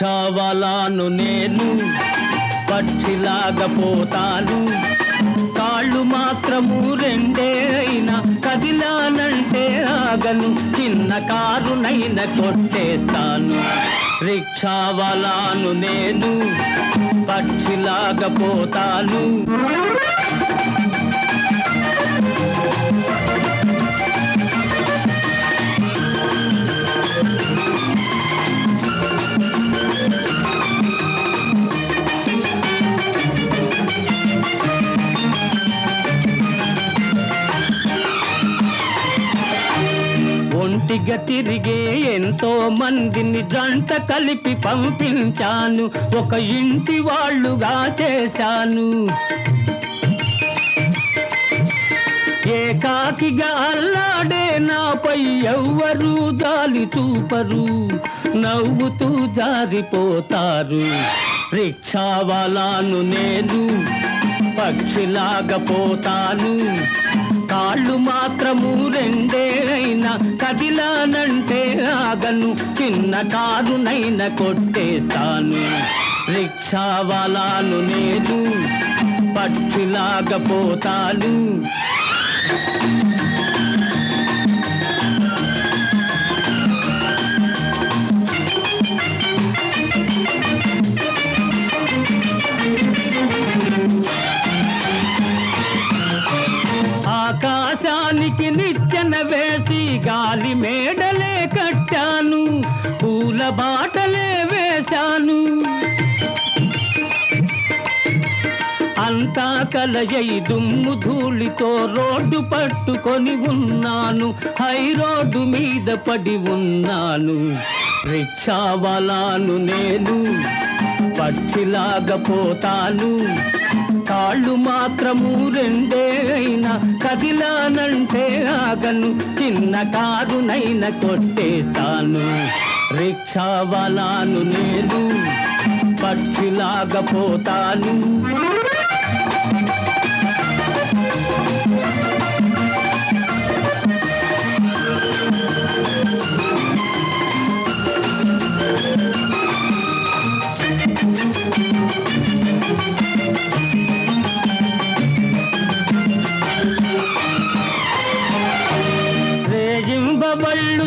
రిక్షావాలాను నేను పక్షిలాగా పోతాను కాళ్ళు మాత్రము రెండే అయినా కదిలానంటే ఆగను. చిన్న కారునైన కొట్టేస్తాను. రిక్షావాలాను నేను పక్షిలాగా ఒంటిగా తిరిగే ఎంతో మందిని జంట కలిపి పంపించాను. ఒక ఇంటి వాళ్ళుగా చేశాను. ఏకాకిగా అల్లాడే నాపై ఎవ్వరూ జాలి చూపరు. నవ్వుతూ జారిపోతారు. రిక్షావాలాను నేను పక్షిలాగపోతాను కాళ్ళు మాత్రము రెండే అయినా కదిలానంటే ఆగను. చిన్న కారునైనా కొట్టేస్తాను. రిక్షావాలాను నేను పక్షిలాగా నిచ్చెన వేసి గాలి మేడలే కట్టాను పూల బాటలే వేశాను. అంతా కలయై దుమ్ము ధూళితో రోడ్డు పట్టుకొని ఉన్నాను హై రోడ్డు మీద పడి ఉన్నాను. రిక్షావాలాను నేను పక్షిలాగా పోతాను. కాళ్ళు మాత్రము రెండే అయినా కదిలానంటే ఆగను. చిన్న కారునైనా కొట్టేస్తాను. రిక్షావాలాను నేను పక్షిలాగా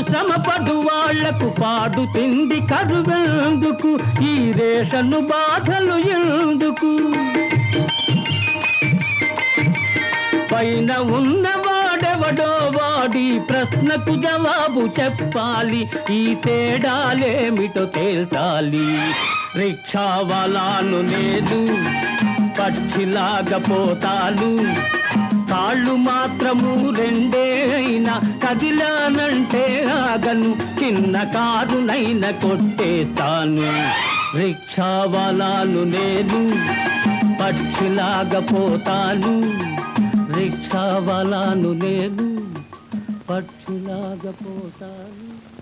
శ్రమ పడు వాళ్ళకు పాడు తిండి కరువెందుకు? ఈ రేషను బాధలు ఎందుకు? పైన ఉన్నవాడెవడో వాడి ప్రశ్నకు జవాబు చెప్పాలి. ఈ తేడాలేమిటో తేల్చాలి. రిక్షావాలాను లేదు పక్షిలాగా పోతాలు కాళ్ళు మాత్రము రెండే అయినా కదిలానంటే ఆగను. చిన్న కారునైనా కొట్టేస్తాను. రిక్షావాలాను నేను పక్షిలాగా పోతాను. రిక్షావాలాను నేను పక్షిలాగా పోతాను.